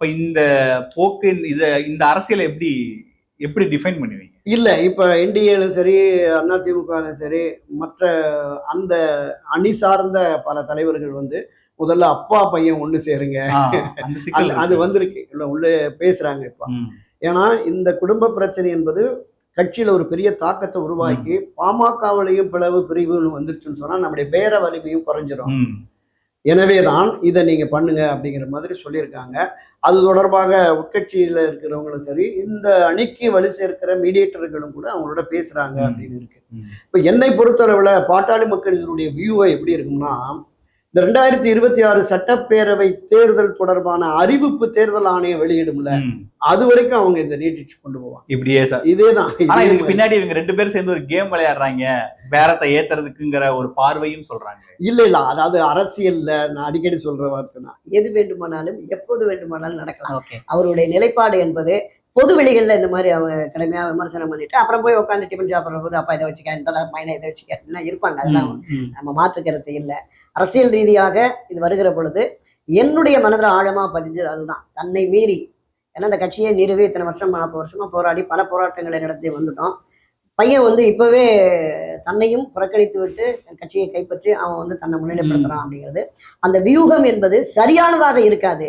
அப்ப இந்த போக்கு இந்த இந்த அரசியலை எப்படி எப்படி டிஃபைன் பண்ணுவீங்க? இல்ல இப்ப என்டிஏலும் சரி அதிமுகவும் சரி மற்ற அந்த அணி சார்ந்த பல தலைவர்கள் வந்து முதல்ல அப்பா பையன் ஒண்ணு சேருங்க. அது- வந்திருக்கு. இல்ல உள்ள பேசுறாங்க இப்ப. ஏன்னா இந்த குடும்ப பிரச்சனை என்பது கட்சியில ஒரு பெரிய தாக்கத்தை உருவாக்கி பாமகவிலையும் பிளவு பிரிவுன்னு வந்துருச்சுன்னு சொன்னா நம்முடைய பேர வலிமையும் குறைஞ்சிரும். எனவே தான் இதை நீங்க பண்ணுங்க அப்படிங்கிற மாதிரி சொல்லியிருக்காங்க அது தொடர்பாக உட்கட்சியில இருக்கிறவங்களும் சரி இந்த அணிக்கு வலு சேர்க்கிற மீடியேட்டர்களும் கூட அவங்களோட பேசுறாங்க ம். அப்படின்னு இருக்கு. இப்போ என்னை பொறுத்தளவுல பாட்டாளி மக்களினுடைய வியூவை எப்படி இருக்கும்னா இந்த ரெண்டாயிரத்தி இருபத்தி ஆறு சட்டப்பேரவை தேர்தல் தொடர்பான அறிவிப்பு தேர்தல் ஆணையம் வெளியிடும்ல. அது வரைக்கும் அவங்க இந்த நீட்டிச்சு கொண்டு போவாங்க. இப்படியே சார். இதேதான் ஆனா இதே இதுக்கு. பின்னாடி இவங்க ரெண்டு பேரும் சேர்ந்து ஒரு கேம் விளையாடுறாங்க. பேரத்தை ஏத்துறதுக்குங்கிற ஒரு பார்வையும் சொல்றாங்க. இல்ல இல்ல அதாவது அரசியல்ல நான் அடிக்கடி சொல்ற வார்த்தை தான் எது வேண்டுமானாலும் எப்போது வேண்டுமானாலும் நடக்கலாம். அவருடைய நிலைப்பாடு என்பது பொது வெளிகளில் இந்த மாதிரி அவங்க கடுமையா விமர்சனம் பண்ணிட்டு அப்புறம் போய் உட்காந்து டிஃபன் சாப்பிட்ற போது அப்பா இதை வச்சுக்க இந்த மைனை இதை வச்சுக்க அப்படிலாம் இருப்பாங்க. அதெல்லாம் நம்ம மாற்று கருத்து இல்லை. அரசியல் ரீதியாக இது வருகிற பொழுது என்னுடைய மனதில் ஆழமா பதிஞ்சது அதுதான். தன்னை மீறி ஏன்னா இந்த கட்சியை நிறுவி இத்தனை வருஷம் நாற்பது வருஷமா போராடி பல போராட்டங்களை நடத்தி வந்துட்டோம். பையன் வந்து இப்பவே தன்னையும் புறக்கணித்து விட்டு கட்சியை கைப்பற்றி அவன் வந்து தன்னை முன்னிலைப்படுத்துறான் அப்படிங்கிறது. அந்த வியூகம் என்பது சரியானதாக இருக்காது.